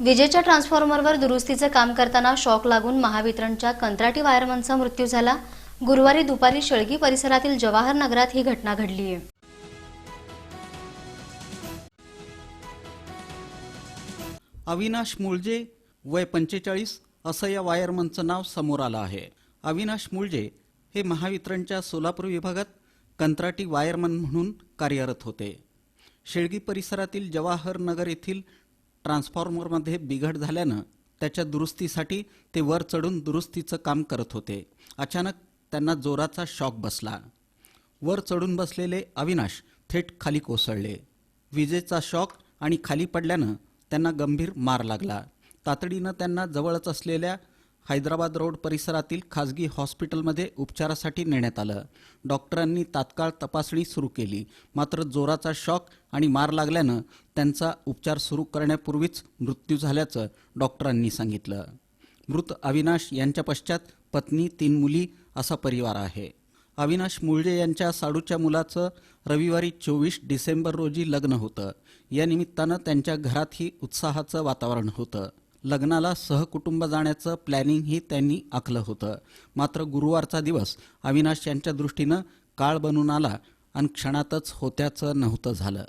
विजेच्या ट्रान्सफॉर्मरवर दुरुस्तीचं काम करताना शॉक लागून महावितरणच्या कंत्राटी वायरमनचा मृत्यू झाला. गुरुवारी दुपारी शेळगी परिसरातील जवाहर नगरात ही घटना घडली आहे. अविनाश मुळजे वय पंचेचाळीस असं या वायरमनचं नाव समोर आलं आहे. अविनाश मुळजे हे महावितरणच्या सोलापूर विभागात कंत्राटी वायरमन म्हणून कार्यरत होते. शेळगी परिसरातील जवाहर नगर येथील ट्रान्सफॉर्मरमध्ये बिघड झाल्यानं त्याच्या दुरुस्तीसाठी ते वर चढून दुरुस्तीचं काम करत होते. अचानक त्यांना जोराचा शॉक बसला. वर चढून बसलेले अविनाश थेट खाली कोसळले. विजेचा शॉक आणि खाली पडल्यानं त्यांना गंभीर मार लागला. तातडीनं त्यांना जवळच असलेल्या हैदराबाद रोड परिसरातील खाजगी हॉस्पिटलमध्ये उपचारासाठी नेण्यात आलं. डॉक्टरांनी तात्काळ तपासणी सुरू केली. मात्र जोराचा शॉक आणि मार लागल्यानं त्यांचा उपचार सुरू करण्यापूर्वीच मृत्यू झाल्याचं डॉक्टरांनी सांगितलं. मृत अविनाश यांच्या पश्चात पत्नी तीन मुली असा परिवार आहे. अविनाश मुळजे यांच्या साडूच्या मुलाचं रविवारी चोवीस डिसेंबर रोजी लग्न होतं. या निमित्तानं त्यांच्या घरातही उत्साहाचं वातावरण होतं. लग्नाला सहकुटुंब जाण्याचं प्लॅनिंगही त्यांनी आखलं होतं. मात्र गुरुवारचा दिवस अविनाश यांच्या दृष्टीनं काळ बनून आला आणि क्षणातच होत्याचं नव्हतं झालं.